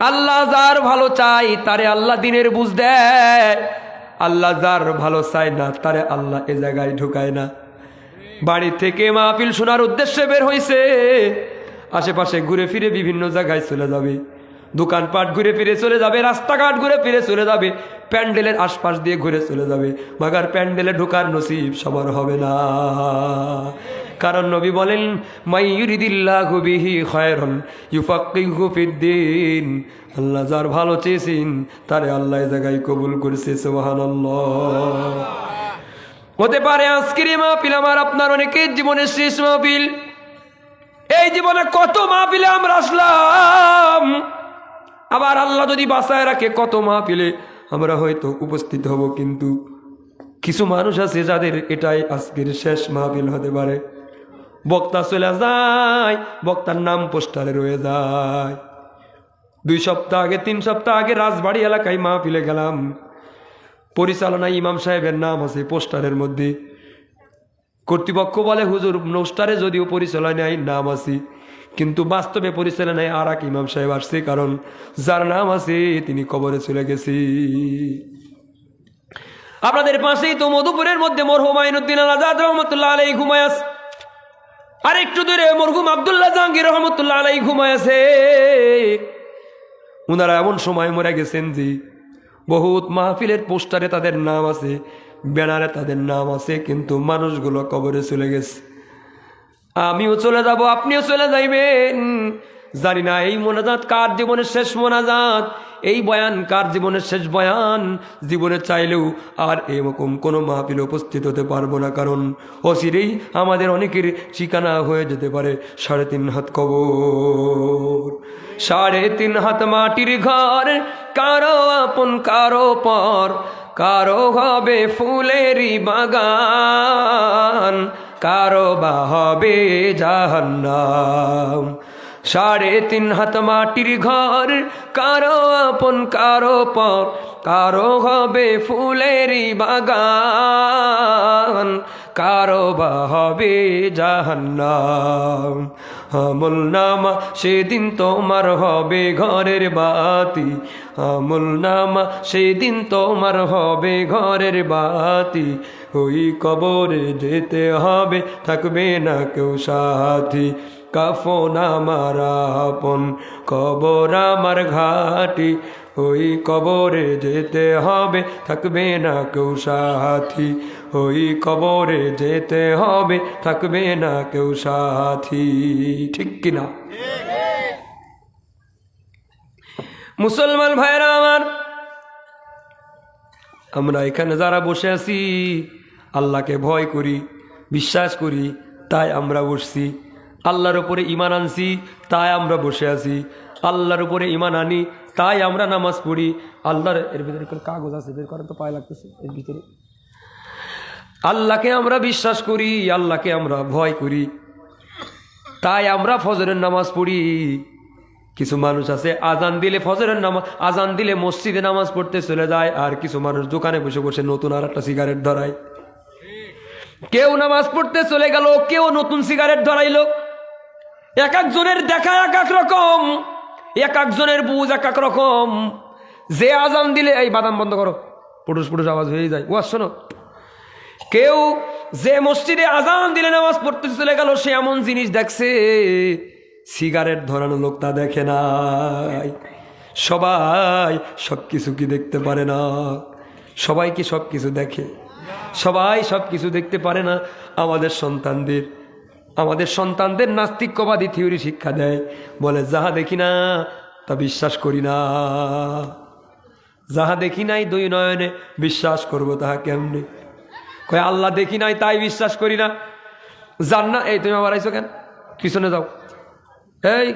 আল্লাহ যার ভালো চাই, তারে আল্লাহ দিনের বুঝ দেয়। আল্লাহ যার ভালো চায় না, তারে আল্লাহ এ জায়গায় ঢুকায় না। বাড়ি থেকে মাহফিল শোনার উদ্দেশ্যে বের হয়েছে আশেপাশে ঘুরে ফিরে বিভিন্ন জায়গায় চলে যাবে। দোকানপাট ঘুরে ফিরে চলে যাবে, রাস্তাঘাট ঘুরে ফিরে চলে যাবে, প্যান্ডেলের আশপাশ দিয়ে ঘুরে চলে যাবে। মাগার প্যান্ডেলে ঢোকার নসিব সবার হবে না। কারণ নবী বলেন মাইয়ুরিদিল্লাহু বিহি খায়রান আল্লাহ যার ভালো চেয়েছেন, তারে আল্লাহ জায়গায় কবুল করেছে, সুবহানাল্লাহ। হতে পারে আজকের মাহফিল আমার, আপনার অনেকের জীবনের শেষ মাহফিল। এই জীবনে কত মাহফিলে আমরা আসলাম। আবার আল্লাহ যদি বাসায় রাখে কত মাহফিলে আমরা হয়তো উপস্থিত হব, কিন্তু কিছু মানুষ আছে যাদের এটাই আজকের শেষ মাহফিল হতে পারে। বক্তা চলে যায়, বক্তার নাম পোস্টারে রয়ে যায়। দুই সপ্তাহ আগে, তিন সপ্তাহ আগে রাজবাড়ি এলাকায় মাহফিলে গেলাম। পরিচালনায় ইমাম সাহেবের নাম আছে পোস্টারের মধ্যে। কর্তৃপক্ষ বলে, হুজুর পোস্টারে যদিও পরিচালনায় নাম আছে। কিন্তু বাস্তবে পরিচালনায় আর এক ইমাম সাহেব আসছে, কারণ যার নাম আছে, তিনি কবরে চলে গেছি। আপনাদের পাশেই তো মধুপুরের মধ্যে মরহুম আইনুদ্দিন আল আজাদ রহমতুল্লাহ আলাই ঘুমায়াস আর একটু দূরে মরহুম আবদুল্লাহ জাহাঙ্গীর রহমতুল্লাহ আলাই ঘুমায়াছে ওনারা এমন সময় মরে গেছেন যে বহুত মাহফিলের পোস্টারে তাদের নাম আছে, ব্যানারে তাদের নাম আছে, কিন্তু মানুষগুলো কবরে চলে গেছে। আমিও চলে যাব, আপনিও চলে যাইবেন। জানি না এই মোনাজাত কার জীবনের শেষ মোনাজাত। এই বয়ান কার জীবনের শেষ বয়ান? জীবনে চাইলেও আর এরকম কোনো মাহফিলে উপস্থিত হতে পারব না, কারণ অচিরেই আমাদের অনেকের ঠিকানা হয়ে যেতে পারে। সাড়ে তিন হাত কবর, সাড়ে তিন হাত মাটির ঘর, কারও আপন, কারও পর, কারও হবে ফুলেরই বাগান, কারও বা হবে জাহান্নাম। সাড়ে তিন হাত মাটির ঘর, কারও আপন, কারও পর, কারও হবে ফুলেরই বাগান, কারও বা হবে জাহান্নাম। আমল নামা সেদিন তোমার হবে ঘরের বাতি আমল নামা সেদিন তোমার হবে ঘরের বাতি। ওই কবরে যেতে হবে, থাকবে না কেউ সাথী। কাফন আমার আপন, কবর আমার ঘাটি। ওই কবরে যেতে হবে, থাকবে না কেউ সাথী। ওই কবরে যেতে হবে, থাকবে না কেউ সাথী। ঠিক কিনা মুসলমান ভাইরা আমার, আমরা এখানে যারা বসে আছি, আল্লাহকে ভয় করি, বিশ্বাস করি, তাই আমরা বসছি। আল্লাহর উপরে ইমান আনছি, তাই আমরা বসে আছি। আল্লাহর উপরে ইমান আনি, তাই আমরা নামাজ পড়ি। আল্লাহর, এর ভিতরে কাগজ আছে? বের করেন তো, পায়ে লাগতেছে, এর ভিতরে। আল্লাহকে আমরা বিশ্বাস করি, আল্লাহকে আমরা ভয় করি। তাই আমরা ফজরের নামাজ পড়ি। কিছু মানুষ আছে, আজান দিলে ফজরের নামাজ, আজান দিলে মসজিদে নামাজ পড়তে চলে যায়, আর কিছু মানুষ দোকানে বসে বসে নতুন আর একটা সিগারেট ধরায়। কেউ নামাজ পড়তে চলে গেল, কেউ নতুন সিগারেট ধরাইলো। এক একজনের দেখা এক এক রকম, এক একজনের বুঝ এক এক রকম। যে আজান দিলে, এই বাদাম বন্ধ করো, পুরুষ পুরুষ আওয়াজ হয়ে যায়। ও শোনো। কেউ যে মসজিদে আজান দিলে নামাজ পড়তে চলে গেল, সে এমন জিনিস দেখছে, সিগারেট ধরানো লোক তা দেখে নাই। সবাই সব কিছু কি দেখতে পারে না? সবাই কি সব কিছু দেখে? সবাই সব কিছু দেখতে পারে না? আমাদের সন্তানদের আমাদের সন্তানদের নাস্তিক্যবাদী থিওরি শিক্ষা দেয়। বলে, যাহা দেখি না, তা বিশ্বাস করি না। যাহা দেখি নাই, দুই নয়নে বিশ্বাস করব তাহা কেমনে? কয়, আল্লাহ দেখি নাই, তাই বিশ্বাস করি না। জান না, এই তুমি আবার আইছো কেন? পিছনে যাও। এই,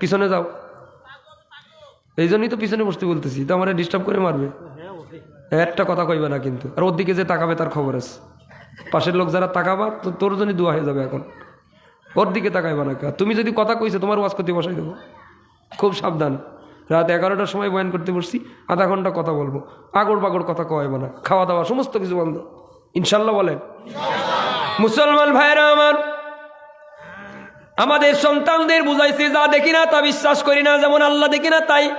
পিছনে যাও। এই জন্যই তো পিছনে বসতে বলতেছি, তো আমার ডিস্টার্ব করে মারবে। একটা কথা কইবে না কিন্তু। আর ওর দিকে যে তাকাবে, তার খবর আছে। পাশের লোক যারা তাকাবা তোর জন্য দোয়া হয়ে যাবে এখন। ওর দিকে তাকাইবা না তুমি যদি কথা কইছো, তোমার ওয়াজ করতে বসাই দেবো। খুব সাবধান। রাত এগারোটার সময় বয়ান করতে বসছি, আধা ঘণ্টা কথা বলব। আগড় বাগড় কথা কওয়াইব না। খাওয়া দাওয়া, সমস্ত কিছু বন্ধ। ইনশাল্লাহ বলেন। মুসলমান ভাইরা আমার, আমাদের সন্তানদের বুঝাইছে, যা দেখি না তা বিশ্বাস করি না, যেমন আল্লাহ দেখি না, তাই